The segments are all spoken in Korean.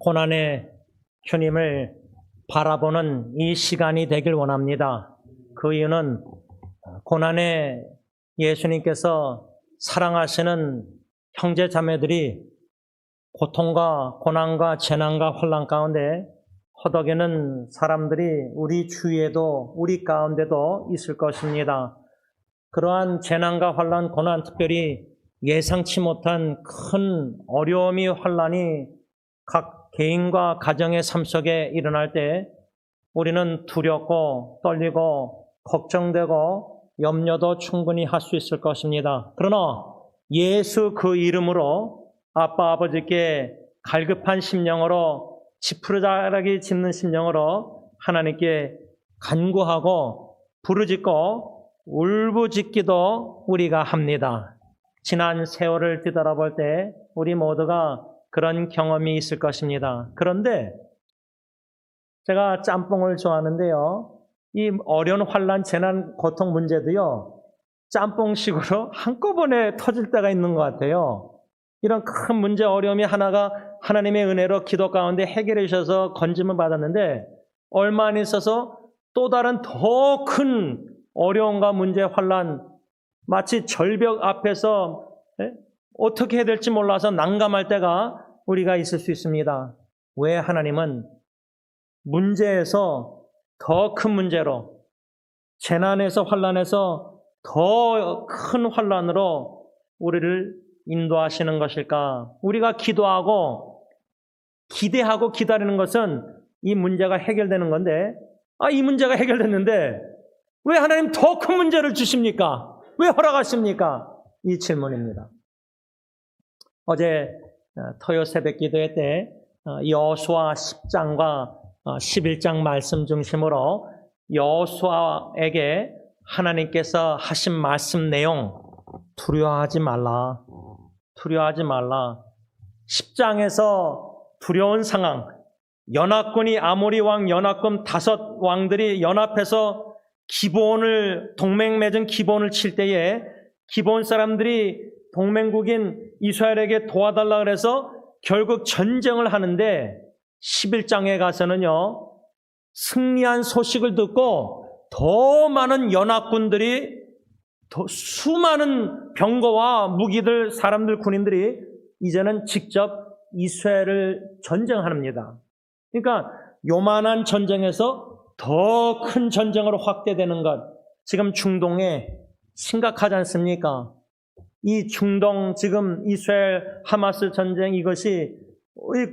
고난의 주님을 바라보는 이 시간이 되길 원합니다. 그 이유는 고난의 예수님께서 사랑하시는 형제 자매들이 고통과 고난과 재난과 환란 가운데 허덕이는 사람들이 우리 주위에도 우리 가운데도 있을 것입니다. 그러한 재난과 환란, 고난, 특별히 예상치 못한 큰 어려움이 환란이 각 개인과 가정의 삶 속에 일어날 때 우리는 두렵고 떨리고 걱정되고 염려도 충분히 할 수 있을 것입니다. 그러나 예수 그 이름으로 아빠 아버지께 갈급한 심령으로 지푸르자라기 짚는 심령으로 하나님께 간구하고 부르짖고 울부짖기도 우리가 합니다. 지난 세월을 뒤돌아볼 때 우리 모두가 그런 경험이 있을 것입니다. 그런데 제가 짬뽕을 좋아하는데요. 이 어려운 환란, 재난, 고통 문제도요. 짬뽕식으로 한꺼번에 터질 때가 있는 것 같아요. 이런 큰 문제, 어려움이 하나가 하나님의 은혜로 기도 가운데 해결해 주셔서 건짐을 받았는데 얼마 안 있어서 또 다른 더 큰 어려움과 문제, 환란, 마치 절벽 앞에서 예? 어떻게 해야 될지 몰라서 난감할 때가 우리가 있을 수 있습니다. 왜 하나님은 문제에서 더 큰 문제로 재난에서 환란에서 더 큰 환란으로 우리를 인도하시는 것일까? 우리가 기도하고 기대하고 기다리는 것은 이 문제가 해결되는 건데 아, 이 문제가 해결됐는데 왜 하나님 더 큰 문제를 주십니까? 왜 허락하십니까? 이 질문입니다. 어제 어, 토요 새벽 기도회 때 어, 여수와 10장과 11장 말씀 중심으로 여수아에게 하나님께서 하신 말씀 내용 두려워하지 말라. 두려워하지 말라. 10장에서 두려운 상황, 연합군이 아모리 왕 연합군 다섯 왕들이 연합해서 기본을 동맹 맺은 기본을 칠 때에 기본 사람들이 동맹국인 이스라엘에게 도와달라 그래서 결국 전쟁을 하는데 11장에 가서는요. 승리한 소식을 듣고 더 많은 연합군들이 더 수많은 병거와 무기들 사람들 군인들이 이제는 직접 이스라엘을 전쟁합니다. 그러니까 요만한 전쟁에서 더 큰 전쟁으로 확대되는 것 지금 중동에 심각하지 않습니까? 이 중동 지금 이스라엘 하마스 전쟁 이것이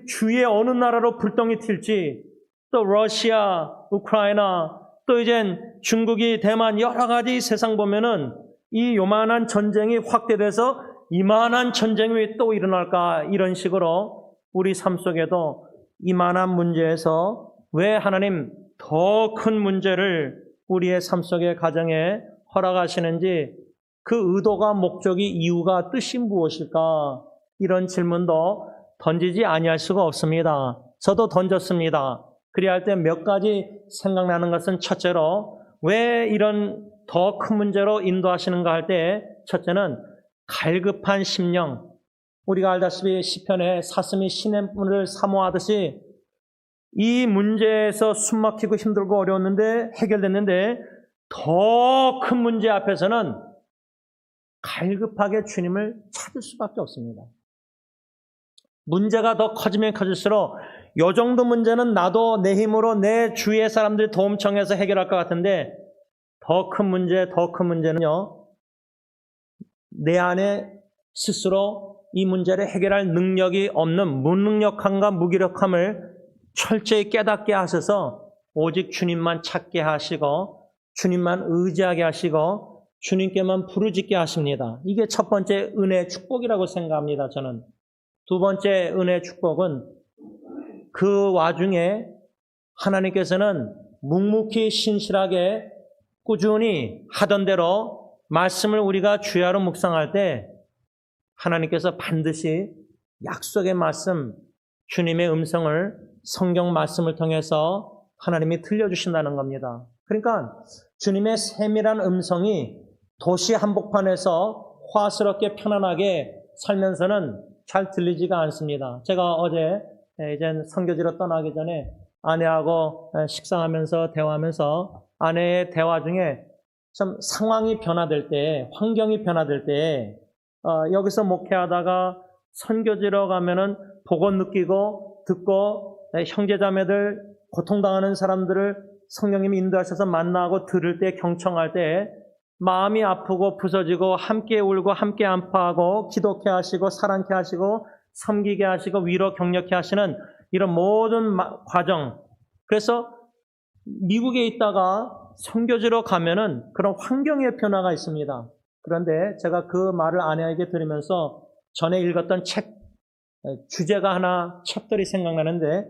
주위에 어느 나라로 불똥이 튈지 또 러시아, 우크라이나 또 이젠 중국이 대만 여러 가지 세상 보면은 이 요만한 전쟁이 확대돼서 이만한 전쟁이 왜또 일어날까 이런 식으로 우리 삶 속에도 이만한 문제에서 왜 하나님 더 큰 문제를 우리의 삶 속의 가정에 허락하시는지 그 의도가 목적이 이유가 뜻이 무엇일까 이런 질문도 던지지 아니할 수가 없습니다. 저도 던졌습니다. 그리야 할 때 몇 가지 생각나는 것은 첫째로 왜 이런 더 큰 문제로 인도하시는가 할 때 첫째는 갈급한 심령 우리가 알다시피 시편에 사슴이 신의 문을 사모하듯이 이 문제에서 숨막히고 힘들고 어려웠는데 해결됐는데 더 큰 문제 앞에서는 갈급하게 주님을 찾을 수밖에 없습니다. 문제가 더 커지면 커질수록 요 정도 문제는 나도 내 힘으로 내 주위의 사람들이 도움 청해서 해결할 것 같은데 더 큰 문제, 더 큰 문제는요. 내 안에 스스로 이 문제를 해결할 능력이 없는 무능력함과 무기력함을 철저히 깨닫게 하셔서 오직 주님만 찾게 하시고 주님만 의지하게 하시고 주님께만 부르짖게 하십니다. 이게 첫 번째 은혜 축복이라고 생각합니다. 저는 두 번째 은혜 축복은 그 와중에 하나님께서는 묵묵히 신실하게 꾸준히 하던 대로 말씀을 우리가 주야로 묵상할 때 하나님께서 반드시 약속의 말씀, 주님의 음성을 성경 말씀을 통해서 하나님이 들려주신다는 겁니다. 그러니까 주님의 세밀한 음성이 도시 한복판에서 화스럽게 편안하게 살면서는 잘 들리지가 않습니다. 제가 어제 예, 이젠 선교지로 떠나기 전에 아내하고 예, 식사하면서 대화하면서 아내의 대화 중에 좀 상황이 변화될 때, 환경이 변화될 때, 어, 여기서 목회하다가 선교지로 가면은 보고 느끼고 듣고 예, 형제자매들 고통당하는 사람들을 성령님이 인도하셔서 만나고 들을 때 경청할 때 마음이 아프고 부서지고 함께 울고 함께 안파하고 기독케 하시고 사랑케 하시고 섬기게 하시고 위로 격려케 하시는 이런 모든 마- 과정. 그래서 미국에 있다가 선교지로 가면은 그런 환경의 변화가 있습니다. 그런데 제가 그 말을 아내에게 들으면서 전에 읽었던 책 에, 주제가 하나 챕터리 생각나는데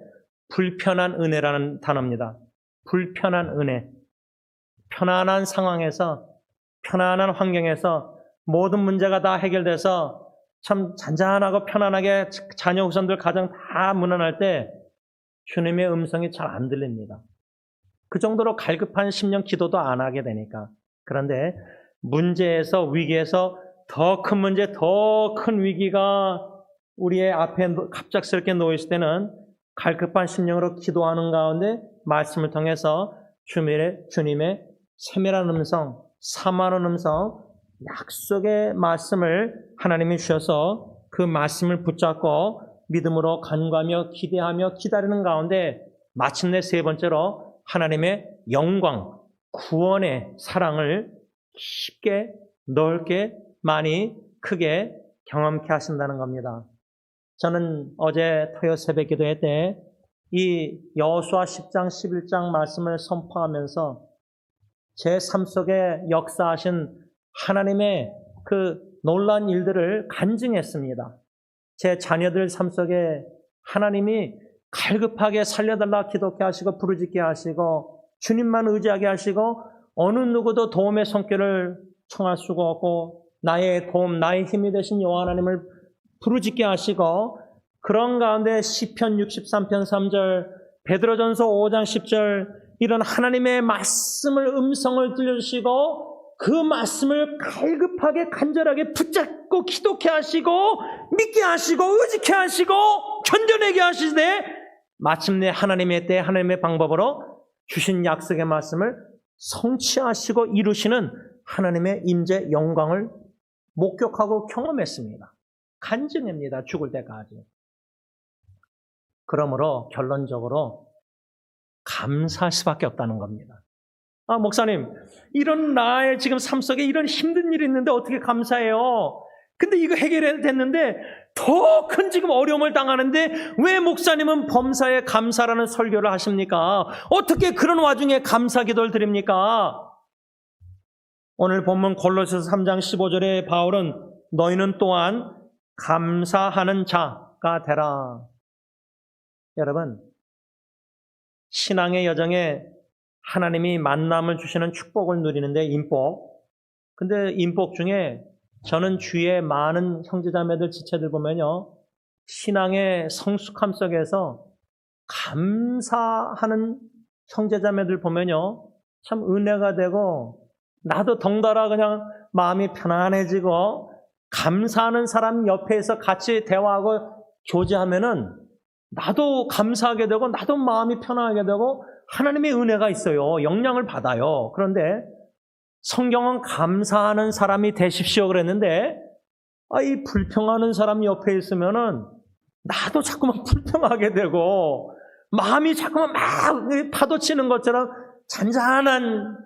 불편한 은혜라는 단어입니다. 불편한 은혜. 편안한 상황에서 편안한 환경에서 모든 문제가 다 해결돼서 참 잔잔하고 편안하게 자녀 후손들 가정 다 무난할 때 주님의 음성이 잘 안 들립니다. 그 정도로 갈급한 심령 기도도 안 하게 되니까. 그런데 문제에서 위기에서 더 큰 문제, 더 큰 위기가 우리의 앞에 노- 갑작스럽게 놓였을 때는 갈급한 심령으로 기도하는 가운데 말씀을 통해서 주님의, 주님의 세밀한 음성, 사만한 음성, 약속의 말씀을 하나님이 주셔서 그 말씀을 붙잡고 믿음으로 간과하며 기대하며 기다리는 가운데 마침내 세 번째로 하나님의 영광, 구원의 사랑을 쉽게 넓게 많이 크게 경험케 하신다는 겁니다. 저는 어제 토요 새벽 기도회 때 이 여호수아 10장 11장 말씀을 선포하면서 제 삶 속에 역사하신 하나님의 그 놀란 일들을 간증했습니다. 제 자녀들 삶 속에 하나님이 갈급하게 살려달라 기도케 하시고 부르짖게 하시고 주님만 의지하게 하시고 어느 누구도 도움의 손길을 청할 수가 없고 나의 도움, 나의 힘이 되신 여호와 하나님을 부르짖게 하시고 그런 가운데 시편 63편 3절, 베드로전서 5장 10절 이런 하나님의 말씀을 음성을 들려주시고 그 말씀을 갈급하게 간절하게 붙잡고 기독케 하시고 믿게 하시고 의지케 하시고 견뎌내게 하시되 마침내 하나님의 때 하나님의 방법으로 주신 약속의 말씀을 성취하시고 이루시는 하나님의 임재 영광을 목격하고 경험했습니다. 간증입니다. 죽을 때까지. 그러므로 결론적으로 감사할 수밖에 없다는 겁니다. 아, 목사님, 이런 나의 지금 삶 속에 이런 힘든 일이 있는데 어떻게 감사해요? 근데 이거 해결됐는데 더 큰 지금 어려움을 당하는데 왜 목사님은 범사에 감사라는 설교를 하십니까? 어떻게 그런 와중에 감사 기도를 드립니까? 오늘 본문 골로새서 3장 15절에 바울은 너희는 또한 감사하는 자가 되라. 여러분, 신앙의 여정에 하나님이 만남을 주시는 축복을 누리는데 인복. 근데 인복 중에 저는 주위에 많은 형제자매들 지체들 보면요. 신앙의 성숙함 속에서 감사하는 형제자매들 보면요. 참 은혜가 되고 나도 덩달아 그냥 마음이 편안해지고 감사하는 사람 옆에서 같이 대화하고 교제하면은 나도 감사하게 되고 나도 마음이 편안하게 되고 하나님의 은혜가 있어요. 영향을 받아요. 그런데 성경은 감사하는 사람이 되십시오 그랬는데 아, 이 불평하는 사람 옆에 있으면은 나도 자꾸만 불평하게 되고 마음이 자꾸만 막 파도치는 것처럼 잔잔한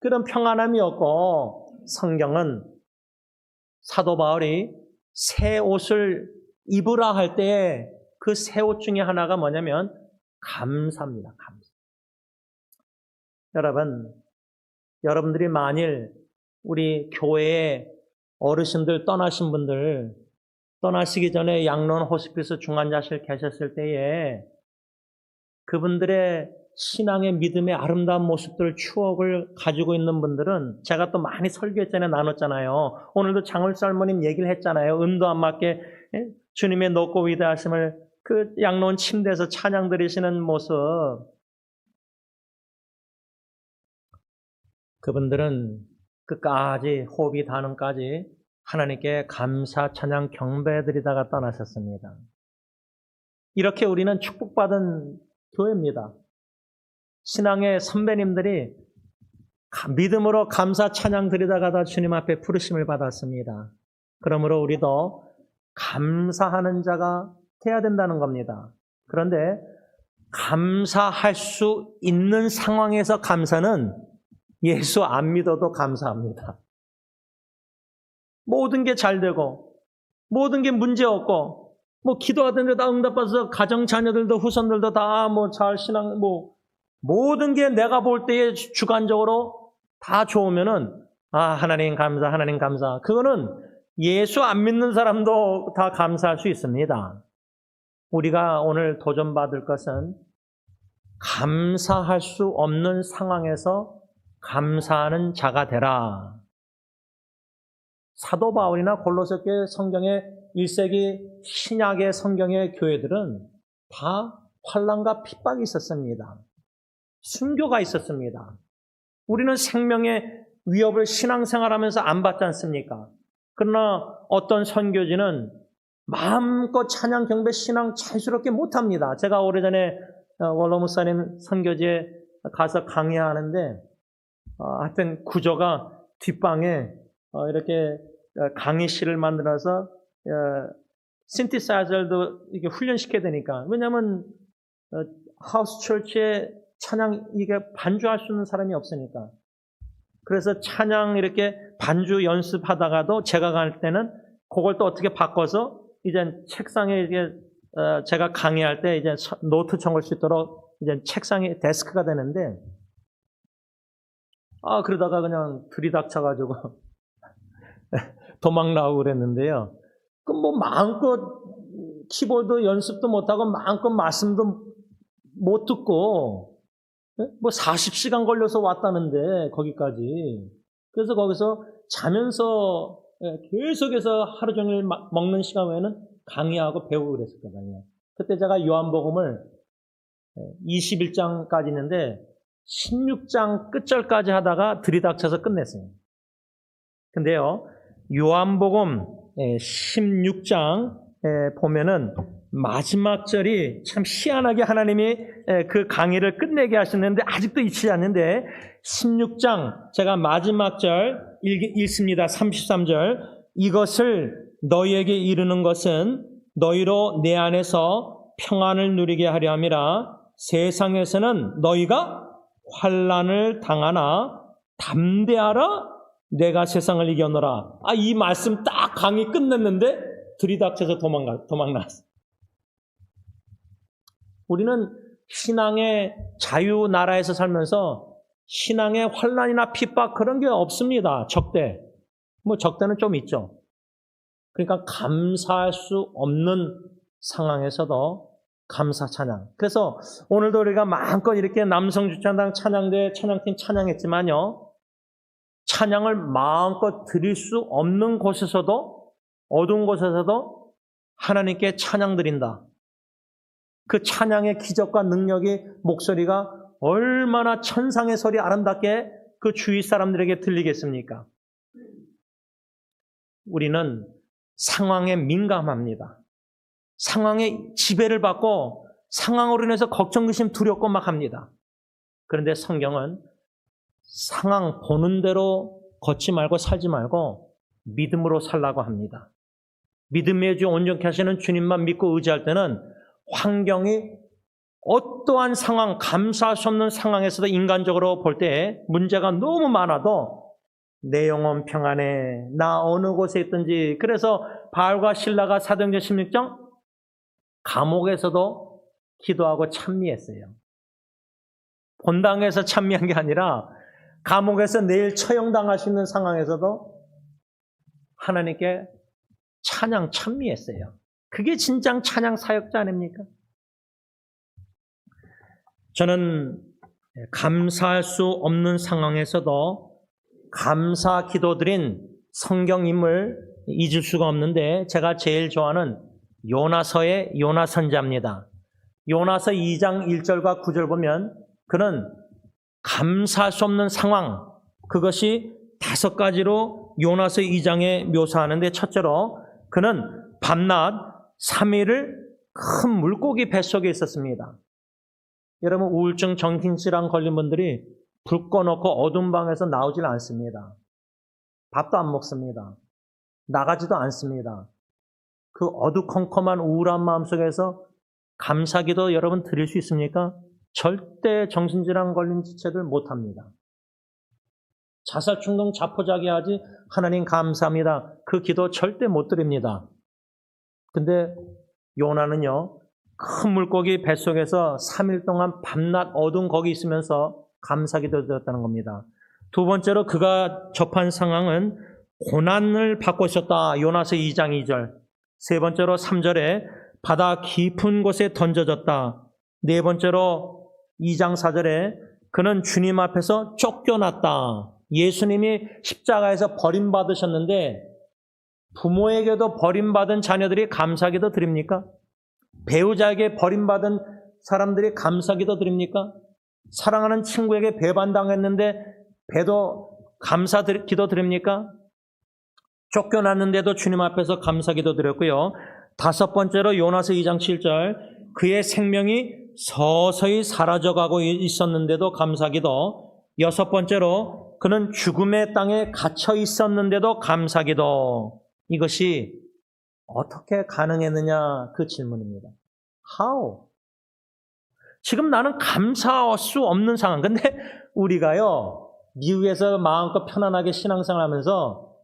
그런 평안함이 없고 성경은 사도 바울이 새 옷을 입으라 할 때에 그새옷 중에 하나가 뭐냐면 감사입니다. 감사. 여러분, 여러분들이 만일 우리 교회에 어르신들 떠나신 분들 떠나시기 전에 양론 호스피스 중환자실 계셨을 때에 그분들의 신앙의 믿음의 아름다운 모습들 추억을 가지고 있는 분들은 제가 또 많이 설교했잖아요 나눴잖아요 오늘도 장울 살모님 얘기를 했잖아요 음도 안 맞게 예? 주님의 높고 위대하심을 그 양론 침대에서 찬양 드리시는 모습 그분들은 끝까지 호흡이 닿는까지 하나님께 감사 찬양 경배 드리다가 떠나셨습니다. 이렇게 우리는 축복받은 교회입니다. 신앙의 선배님들이 가- 믿음으로 감사 찬양 드리다가다 주님 앞에 부르심을 받았습니다. 그러므로 우리도 감사하는 자가 돼야 된다는 겁니다. 그런데 감사할 수 있는 상황에서 감사는 예수 안 믿어도 감사합니다. 모든 게 잘 되고, 모든 게 문제 없고, 뭐 기도하던데 다 응답받아서 가정 자녀들도 후손들도 다 뭐 잘 신앙 뭐 모든 게 내가 볼 때에 주- 주관적으로 다 좋으면은 아 하나님 감사 하나님 감사 그거는 예수 안 믿는 사람도 다 감사할 수 있습니다. 우리가 오늘 도전받을 것은 감사할 수 없는 상황에서 감사하는 자가 되라. 사도 바울이나 골로새교 성경의 1세기 신약의 성경의 교회들은 다 환란과 핍박이 있었습니다. 순교가 있었습니다. 우리는 생명의 위협을 신앙생활하면서 안 받지 않습니까? 그러나 어떤 선교지는 마음껏 찬양 경배 신앙 자유스럽게 못합니다. 제가 오래전에 어, 원로무사님 선교지에 가서 강의하는데 어, 하여튼 구조가 뒷방에 어, 이렇게 어, 강의실을 만들어서 어, 신티사이저도 이게 훈련시켜야 되니까 왜냐하면 어, 하우스 철치에 찬양 이게 반주할 수 있는 사람이 없으니까 그래서 찬양 이렇게 반주 연습하다가도 제가 갈 때는 그걸 또 어떻게 바꿔서 이제 책상에 이게 어, 제가 강의할 때 이제 서- 노트 적을 수 있도록 이제 책상에 데스크가 되는데 아 그러다가 그냥 들이닥쳐가지고 도망 나오고 그랬는데요. 그뭐 마음껏 키보드 연습도 못하고 마음껏 말씀도 못 듣고 예? 뭐 40시간 걸려서 왔다는데 거기까지 그래서 거기서 자면서 예, 계속해서 하루 종일 마- 먹는 시간 외에는 강의하고 배우고 그랬었거든요. 그때 제가 요한복음을 21장까지 있는데 16장 끝절까지 하다가 들이닥쳐서 끝냈어요. 근데요, 요한복음 16장 보면은 마지막 절이 참 희한하게 하나님이 에, 그 강의를 끝내게 하셨는데 아직도 잊히지 않는데 16장 제가 마지막 절 읽, 읽습니다. 33절 이것을 너희에게 이르는 것은 너희로 내 안에서 평안을 누리게 하려 함이라 세상에서는 너희가 환란을 당하나 담대하라 내가 세상을 이겨노라. 아, 이 말씀 딱 강의 끝냈는데 들이닥쳐서 도망가, 도망났어. 우리는 신앙의 자유 나라에서 살면서 신앙의 환란이나 핍박 그런 게 없습니다. 적대. 뭐 적대는 좀 있죠. 그러니까 감사할 수 없는 상황에서도 감사 찬양. 그래서 오늘도 우리가 마음껏 이렇게 남성 주찬당 찬양대 찬양팀 찬양했지만요. 찬양을 마음껏 드릴 수 없는 곳에서도 어두운 곳에서도 하나님께 찬양 드린다. 그 찬양의 기적과 능력이 목소리가 얼마나 천상의 소리 아름답게 그 주위 사람들에게 들리겠습니까? 우리는 상황에 민감합니다. 상황에 지배를 받고 상황으로 인해서 걱정, 의심, 두렵고 막 합니다. 그런데 성경은 상황 보는 대로 걷지 말고 살지 말고 믿음으로 살라고 합니다. 믿음의 주 온전케 하시는 주님만 믿고 의지할 때는 환경이 어떠한 상황, 감사할 수 없는 상황에서도 인간적으로 볼 때 문제가 너무 많아도 내 영혼 평안해. 나 어느 곳에 있든지. 그래서 바알과 신라가 사도행전 16장 감옥에서도 기도하고 찬미했어요. 본당에서 찬미한 게 아니라 감옥에서 내일 처형당할 수 있는 상황에서도 하나님께 찬양 찬미했어요. 그게 진정 찬양 사역자 아닙니까? 저는 감사할 수 없는 상황에서도 감사 기도드린 성경 인물 잊을 수가 없는데 제가 제일 좋아하는 요나서의 요나 선자입니다. 요나서 2장 1절과 9절 보면 그는 감사할 수 없는 상황 그것이 다섯 가지로 요나서 2장에 묘사하는데 첫째로 그는 밤낮 3일을 큰 물고기 뱃속에 있었습니다. 여러분 우울증 정신질환 걸린 분들이 불 꺼놓고 어두운 방에서 나오질 않습니다. 밥도 안 먹습니다. 나가지도 않습니다. 그 어두컴컴한 우울한 마음 속에서 감사기도 여러분 드릴 수 있습니까? 절대 정신질환 걸린 지체들 못합니다. 자살 충동 자포자기하지 하나님 감사합니다. 그 기도 절대 못 드립니다. 근데 요나는요. 큰 물고기 뱃속에서 3일 동안 밤낮 어두운 거기 있으면서 감사기도 드렸다는 겁니다. 두 번째로 그가 접한 상황은 고난을 받고 있었다. 요나서 2장 2절. 세 번째로 3절에 바다 깊은 곳에 던져졌다. 네 번째로 2장 4절에 그는 주님 앞에서 쫓겨났다. 예수님이 십자가에서 버림받으셨는데 부모에게도 버림받은 자녀들이 감사기도 드립니까? 배우자에게 버림받은 사람들이 감사기도 드립니까? 사랑하는 친구에게 배반당했는데 배도 감사 기도 드립니까? 쫓겨났는데도 주님 앞에서 감사 기도 드렸고요. 다섯 번째로 요나서 2장 7절 그의 생명이 서서히 사라져가고 있었는데도 감사 기도 여섯 번째로 그는 죽음의 땅에 갇혀 있었는데도 감사 기도 이것이 어떻게 가능했느냐 그 질문입니다. How? 지금 나는 감사할 수 없는 상황. 근데 우리가요, 미국에서 마음껏 편안하게 신앙생활 하면서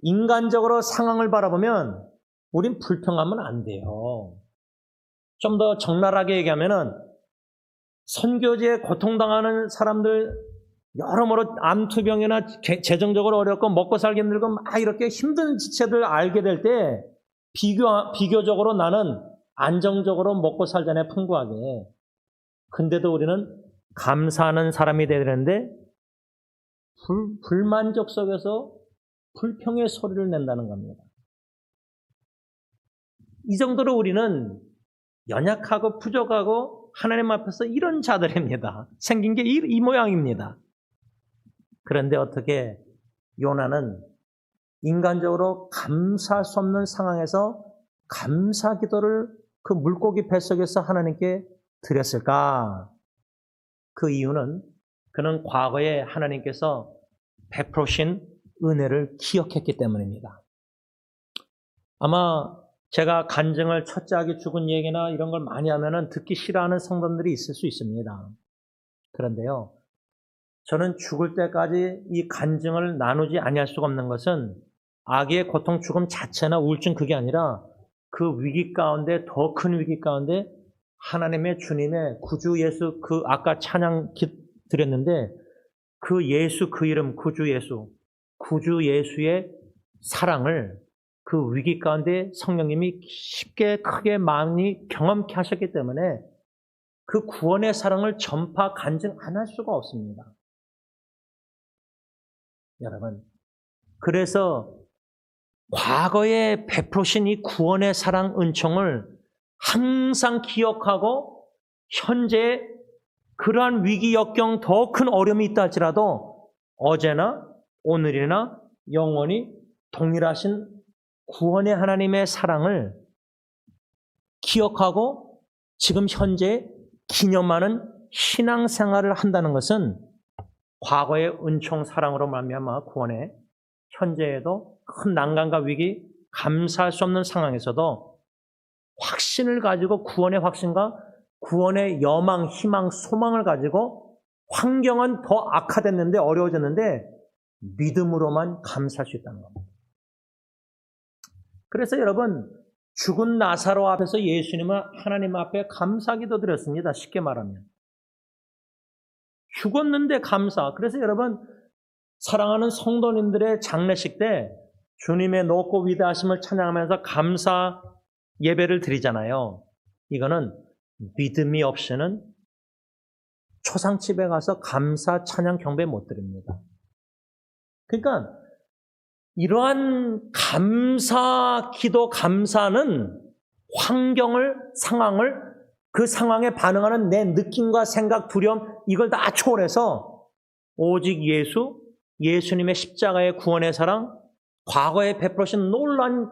인간적으로 상황을 바라보면 우린 불평하면 안 돼요. 좀 더 적나라하게 얘기하면은 선교지에 고통당하는 사람들 여러모로 암투병이나 개- 재정적으로 어렵고 먹고 살기 힘들고 막 이렇게 힘든 지체들 알게 될 때 비교, 비교적으로 나는 안정적으로 먹고 살자네 풍부하게. 근데도 우리는 감사하는 사람이 되야 되는데 불, 불만족 속에서 불평의 소리를 낸다는 겁니다. 이 정도로 우리는 연약하고 부족하고 하나님 앞에서 이런 자들입니다. 생긴 게 이 모양입니다. 그런데 어떻게 요나는 인간적으로 감사할 수 없는 상황에서 감사 기도를 그 물고기 뱃속에서 하나님께 드렸을까? 그 이유는 그는 과거에 하나님께서 베푸신 은혜를 기억했기 때문입니다. 아마 제가 간증을 첫째 하기 죽은 얘기나 이런 걸 많이 하면은 듣기 싫어하는 성도들이 있을 수 있습니다. 그런데요. 저는 죽을 때까지 이 간증을 나누지 아니할 수가 없는 것은 아기의 고통 죽음 자체나 우울증 그게 아니라 그 위기 가운데 더 큰 위기 가운데 하나님의 주님의 구주 예수 그 아까 찬양 기- 드렸는데 그 예수 그 이름 구주 예수 구주 예수의 사랑을 그 위기 가운데 성령님이 쉽게 크게 많이 경험케 하셨기 때문에 그 구원의 사랑을 전파 간증 안 할 수가 없습니다. 여러분, 그래서 과거에 베푸신 이 구원의 사랑 은총을 항상 기억하고 현재 그러한 위기 역경 더 큰 어려움이 있다 할지라도 어제나 오늘이나 영원히 동일하신 구원의 하나님의 사랑을 기억하고 지금 현재 기념하는 신앙생활을 한다는 것은 과거의 은총 사랑으로 말미암아 구원에 현재에도 큰 난관과 위기 감사할 수 없는 상황에서도 확신을 가지고 구원의 확신과 구원의 여망, 희망, 소망을 가지고 환경은 더 악화됐는데 어려워졌는데 믿음으로만 감사할 수 있다는 겁니다. 그래서 여러분 죽은 나사로 앞에서 예수님은 하나님 앞에 감사기도 드렸습니다. 쉽게 말하면 죽었는데 감사. 그래서 여러분 사랑하는 성도님들의 장례식 때 주님의 높고 위대하심을 찬양하면서 감사 예배를 드리잖아요. 이거는 믿음이 없이는 초상집에 가서 감사 찬양 경배 못 드립니다. 그러니까 이러한 감사 기도 감사는 환경을 상황을 그 상황에 반응하는 내 느낌과 생각 두려움 이걸 다 초월해서 오직 예수 예수님의 십자가의 구원의 사랑 과거에 베풀으신 놀란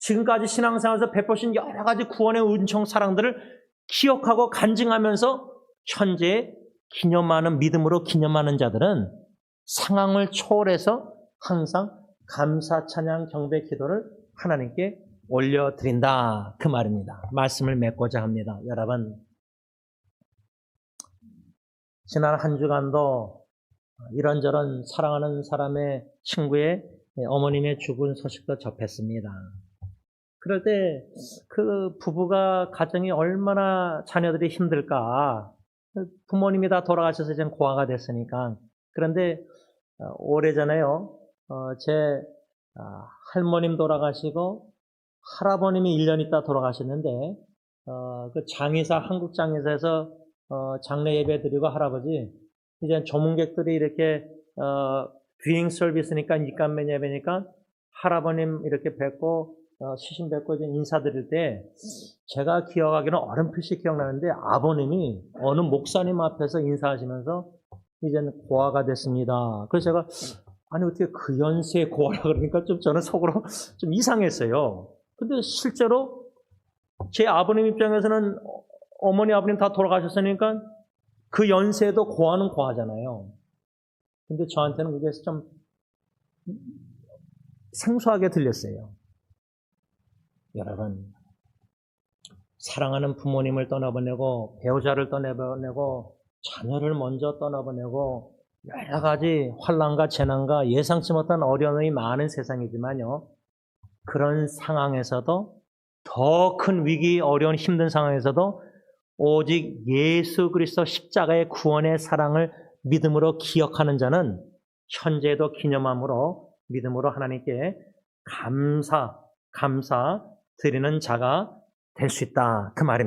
지금까지 신앙생활에서 베푸신 여러 가지 구원의 은총 사랑들을 기억하고 간증하면서 현재 기념하는 믿음으로 기념하는 자들은 상황을 초월해서 항상 감사 찬양 경배 기도를 하나님께 올려드린다 그 말입니다. 말씀을 맺고자 합니다. 여러분 지난 한 주간도 이런저런 사랑하는 사람의 친구의 어머님의 죽은 소식도 접했습니다. 그럴 때 그 부부가 가정이 얼마나 자녀들이 힘들까. 부모님이 다 돌아가셔서 이제 고아가 됐으니까. 그런데 어, 오래전에요. 어, 제 아, 할머님 돌아가시고 할아버님이 1년 있다 돌아가셨는데 어, 그 장의사 한국 장의사에서 어, 장례 예배 드리고 할아버지 이제 조문객들이 이렇게 어, 비행 서비스니까 입간면 예배니까 할아버님 이렇게 뵙고 어, 시신 뵙고 이제 인사드릴 때 제가 기억하기는 어렴풋이 기억나는데 아버님이 어느 목사님 앞에서 인사하시면서 이제는 고아가 됐습니다. 그래서 제가 아니 어떻게 그 연세에 고아라 그러니까 좀 저는 속으로 좀 이상했어요. 근데 실제로 제 아버님 입장에서는 어머니 아버님 다 돌아가셨으니까 그 연세에도 고아는 고아잖아요. 근데 저한테는 그게 좀 생소하게 들렸어요. 여러분, 사랑하는 부모님을 떠나보내고, 배우자를 떠나보내고, 자녀를 먼저 떠나보내고, 여러 가지 환란과 재난과 예상치 못한 어려움이 많은 세상이지만요. 그런 상황에서도 더 큰 위기, 어려운 힘든 상황에서도 오직 예수 그리스도 십자가의 구원의 사랑을 믿음으로 기억하는 자는 현재도 기념함으로 믿음으로 하나님께 감사, 감사 드리는 자가 될 수 있다. 그 말입니다.